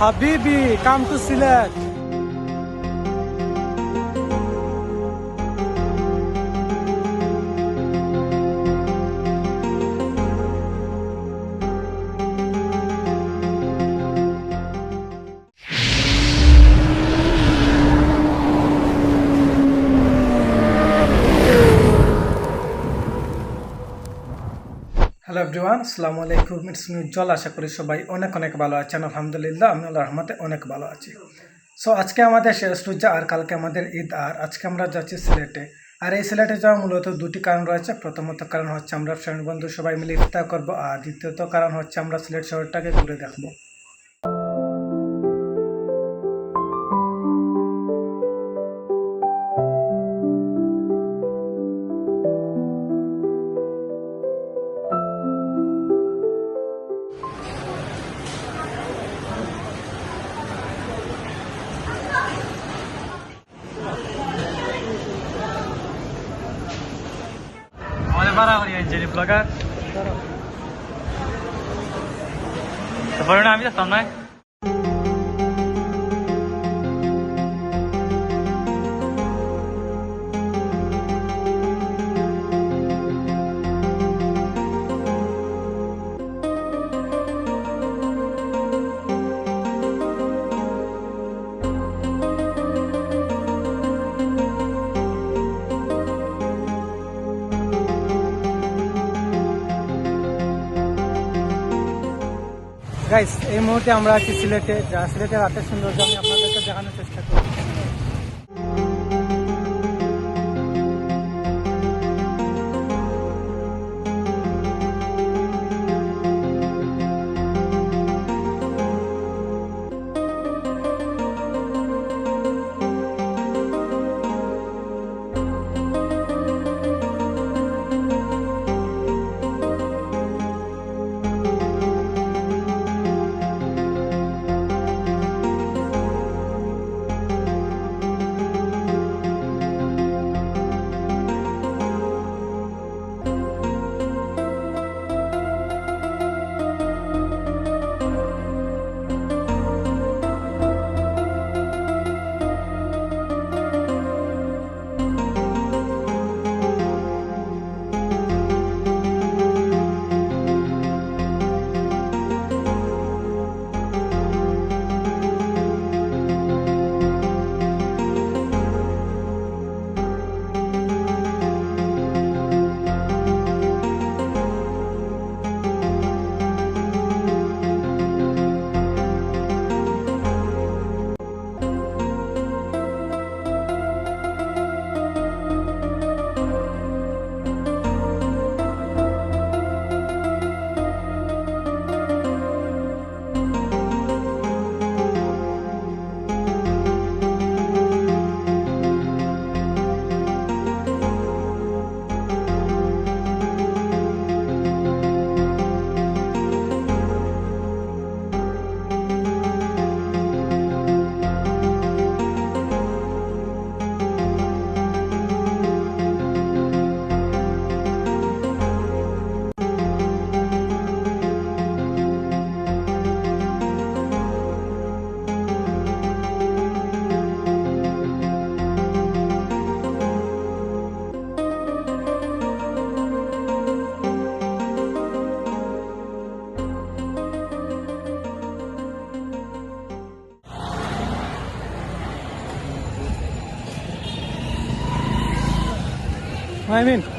হাবিবি come to Sylhet hello everyone আসসালামু আলাইকুম। ইটস মি উজ্জ্বল আশা করি সবাই অনেক অনেক ভালো আছেন। আলহামদুলিল্লাহ, আমি আল্লাহ রহমতে অনেক ভালো আছি। সো আজকে আমাদের শেষ রোজা আর কালকে আমাদের ঈদ। আর আজকে আমরা যাচ্ছি সিলেটে। আর এই সিলেটে যাওয়া মূলত দুটি কারণ রয়েছে। প্রথমত কারণ হচ্ছে আমরা ফ্রেন্ড বন্ধু সবাই মিলে ইফতার করব। আর দ্বিতীয়ত কারণ হচ্ছে আমরা সিলেট শহরটাকে ঘুরে দেখব। बराबर जेलि प्रकार परिणामी देखाउँ नै গাইস এই মুহূর্তে আমরা আছি সিলেটে। যা সিলেটের রাতের সৌন্দর্য আমি আপনাদেরকে দেখানোর চেষ্টা করি I mean.